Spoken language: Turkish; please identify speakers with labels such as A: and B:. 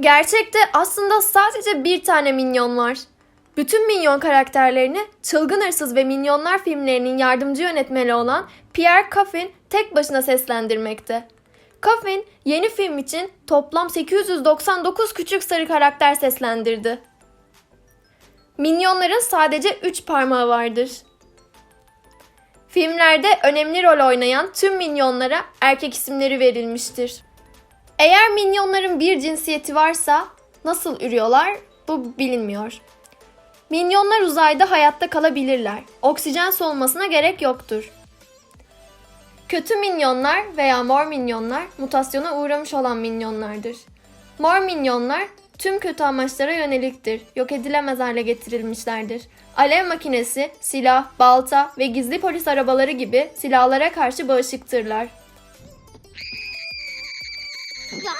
A: Gerçekte aslında sadece bir tane minyon var. Bütün minyon karakterlerini Çılgın Hırsız ve Minyonlar filmlerinin yardımcı yönetmeni olan Pierre Coffin tek başına seslendirmekte. Coffin yeni film için toplam 899 küçük sarı karakter seslendirdi. Minyonların sadece 3 parmağı vardır. Filmlerde önemli rol oynayan tüm minyonlara erkek isimleri verilmiştir. Eğer minyonların bir cinsiyeti varsa nasıl ürüyorlar bu bilinmiyor. Minyonlar uzayda hayatta kalabilirler. Oksijen solmasına gerek yoktur. Kötü minyonlar veya mor minyonlar mutasyona uğramış olan minyonlardır. Mor minyonlar tüm kötü amaçlara yöneliktir. Yok edilemez hale getirilmişlerdir. Alev makinesi, silah, balta ve gizli polis arabaları gibi silahlara karşı bağışıktırlar. 小